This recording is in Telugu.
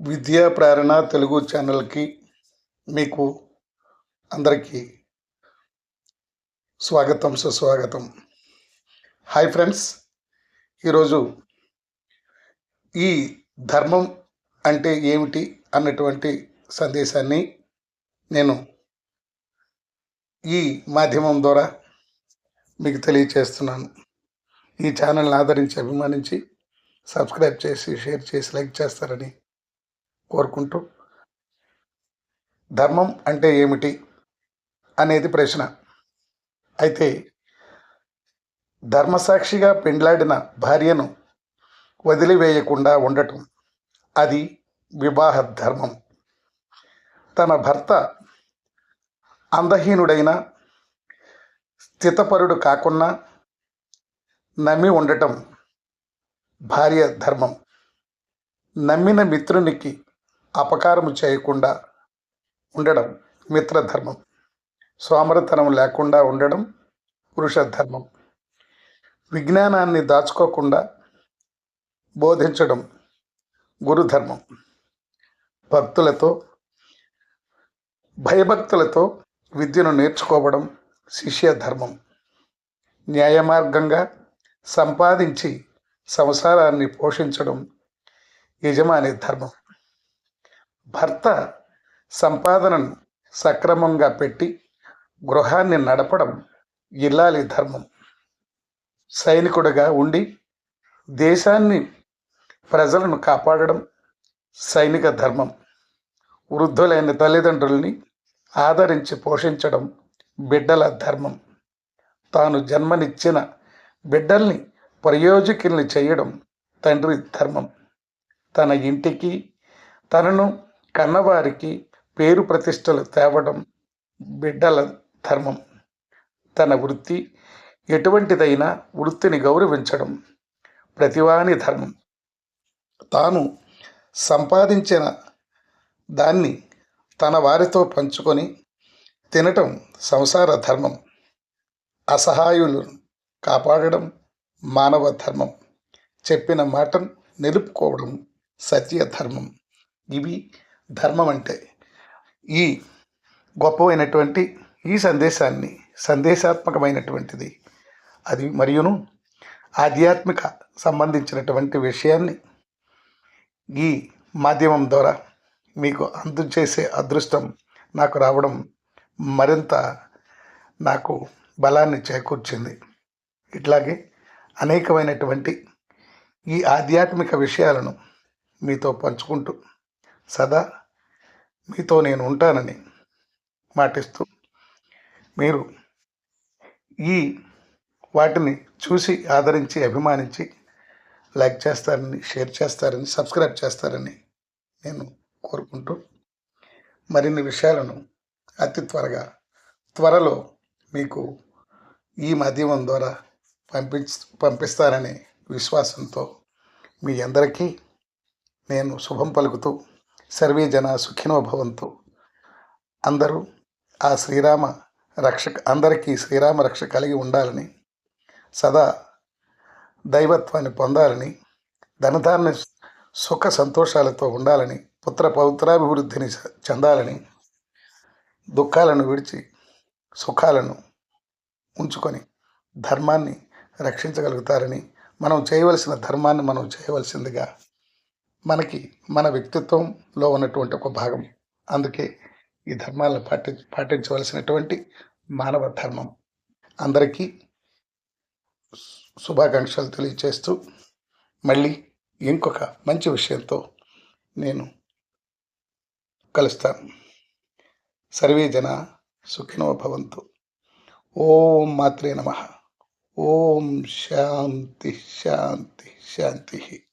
విద్యా ప్రేరణ తెలుగు ఛానల్కి మీకు అందరికీ స్వాగతం సుస్వాగతం. హాయ్ ఫ్రెండ్స్ ఈరోజు ఈ ధర్మం అంటే ఏమిటి అన్నటువంటి సందేశాన్ని నేను ఈ మాధ్యమం ద్వారా మీకు తెలియచేస్తున్నాను. ఈ ఛానల్ని ఆదరించి అభిమానించి సబ్స్క్రైబ్ చేసి షేర్ చేసి లైక్ చేస్తారని కోరుకుంటూ. ధర్మం అంటే ఏమిటి అనేది ప్రశ్న. అయితే ధర్మసాక్షిగా పెండ్లాడిన భార్యను వదిలివేయకుండా ఉండటం అది వివాహ ధర్మం. తన భర్త అందహీనుడైన స్థితపరుడు కాకున్నా నమ్మి ఉండటం భార్య ధర్మం. నమ్మిన మిత్రునికి అపకారము చేయకుండా ఉండడం మిత్రధర్మం. సోమరతనం లేకుండా ఉండడం పురుష ధర్మం విజ్ఞానాన్ని దాచుకోకుండా బోధించడం గురుధర్మం. భక్తులతో భయభక్తులతో విద్యను నేర్చుకోవడం శిష్య ధర్మం న్యాయమార్గంగా సంపాదించి సంసారాన్ని పోషించడం యజమాని ధర్మం. భర్త సంపాదనను సక్రమంగా పెట్టి గృహాన్ని నడపడం ఇల్లాలి ధర్మం. సైనికుడిగా ఉండి దేశాన్ని ప్రజలను కాపాడడం సైనిక ధర్మం. వృద్ధులైన తల్లిదండ్రుల్ని ఆదరించి పోషించడం బిడ్డల ధర్మం. తాను జన్మనిచ్చిన బిడ్డల్ని ప్రయోజకుల్ని చేయడం తండ్రి ధర్మం. తన ఇంటికి తనను కన్నవారికి పేరు ప్రతిష్టలు తేవడం బిడ్డల ధర్మం. తన వృత్తి ఎటువంటిదైనా వృత్తిని గౌరవించడం ప్రతివాని ధర్మం. తాను సంపాదించిన దాన్ని తన వారితో పంచుకొని తినటం సంసార ధర్మం. అసహాయులను కాపాడడం మానవ ధర్మం. చెప్పిన మాటను నిలుపుకోవడం సత్య ధర్మం. ఇవి ధర్మం అంటే ఈ గొప్పమైనటువంటి ఈ సందేశాన్ని సందేశాత్మకమైనటువంటిది. అది మరియును ఆధ్యాత్మిక సంబంధించినటువంటి విషయాన్ని ఈ మాధ్యమం ద్వారా మీకు అందజేసే అదృష్టం నాకు రావడం మరింత నాకు బలాన్ని చేకూర్చింది. ఇట్లాగే అనేకమైనటువంటి ఈ ఆధ్యాత్మిక విషయాలను మీతో పంచుకుంటూ సదా మీతో నేను ఉంటానని మాటిస్తూ మీరు ఈ వాటిని చూసి ఆదరించి అభిమానించి లైక్ చేస్తారని షేర్ చేస్తారని సబ్స్క్రైబ్ చేస్తారని నేను కోరుకుంటూ మరిన్ని విషయాలను అతి త్వరగా త్వరలో మీకు ఈ మాధ్యమం ద్వారా పంపించ పంపిస్తారనే విశ్వాసంతో మీ అందరికీ నేను శుభం పలుకుతూ సర్వే జన సుఖినో భవంతు. అందరూ ఆ శ్రీరామ రక్షక అందరికీ శ్రీరామ రక్ష కలిగి ఉండాలని సదా దైవత్వాన్ని పొందాలని ధనధాన్య సుఖ సంతోషాలతో ఉండాలని పుత్ర పౌత్రాభివృద్ధిని చెందాలని దుఃఖాలను విడిచి సుఖాలను ఉంచుకొని ధర్మాన్ని రక్షించగలుగుతారని మనం చేయవలసిన ధర్మాన్ని మనం చేయవలసిందిగా మనకి మన వ్యక్తిత్వంలో ఉన్నటువంటి ఒక భాగం. అందుకే ఈ ధర్మాలను పాటి పాటించవలసినటువంటి మానవ ధర్మం. అందరికీ శుభాకాంక్షలు తెలియచేస్తూ మళ్ళీ ఇంకొక మంచి విషయంతో నేను కలుస్తాను. సర్వే జన సుఖినో భవంతు. ఓం మాత్రే నమ. ఓం శాంతి శాంతి శాంతి.